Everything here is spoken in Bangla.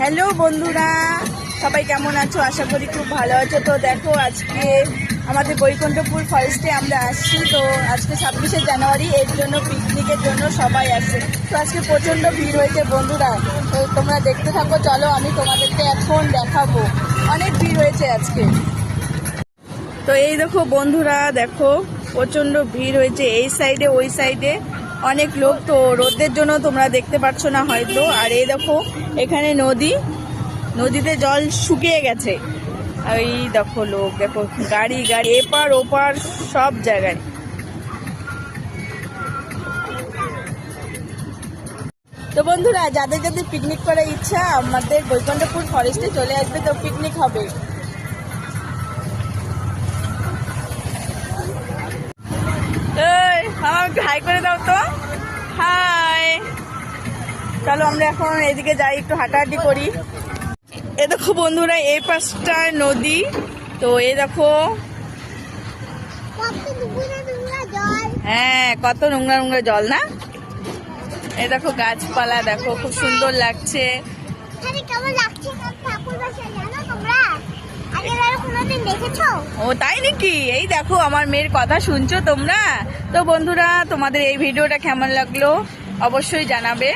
হ্যালো বন্ধুরা, সবাই কেমন আছো? আশা করি খুব ভালো আছো। তো দেখো, আজকে আমাদের বৈকুণ্ঠপুর ফরেস্টে আমরা আসছি। তো আজকে ছাব্বিশে জানুয়ারি, এর জন্য পিকনিকের জন্য সবাই আসছে। তো আজকে প্রচণ্ড ভিড় হয়েছে বন্ধুরা। তো তোমরা দেখতে থাকো, চলো আমি তোমাদেরকে এখন দেখাবো। অনেক ভিড় হয়েছে আজকে। তো এই দেখো বন্ধুরা, দেখো, প্রচণ্ড ভিড় হয়েছে। এই সাইডে ওই সাইডে অনেক লোক তো রোদের জন্য তোমরা দেখতে পাচ্ছ না হয়তো। আর এই দেখো, এখানে নদী, নদীতে জল শুকিয়ে গেছে। এই দেখো লোক, দেখো গাড়ি গাড়ি, এপার ওপার সব জায়গায়। তো বন্ধুরা, যাদের যাদের পিকনিক করার ইচ্ছা, আমাদের বৈকুণ্ঠপুর ফরেস্টে চলে আসবে, তো পিকনিক হবে। একটু হাই করে দাও তো। হাই। চলো আমরা এখন এদিকে যাই একটু হাঁটাহাঁটি করি। এ দেখো বন্ধুরা এই পাশটা নদী। তো এ দেখো হ্যাঁ কত নোংরা নোংরা জল না? এ দেখো গাছপালা দেখো খুব সুন্দর লাগছে। ও, তাই নাকি? এই দেখো, আমার মেয়ের কথা শুনছো তোমরা? তো বন্ধুরা, তোমাদের এই ভিডিওটা কেমন লাগল? অবশ্যই জানাবে।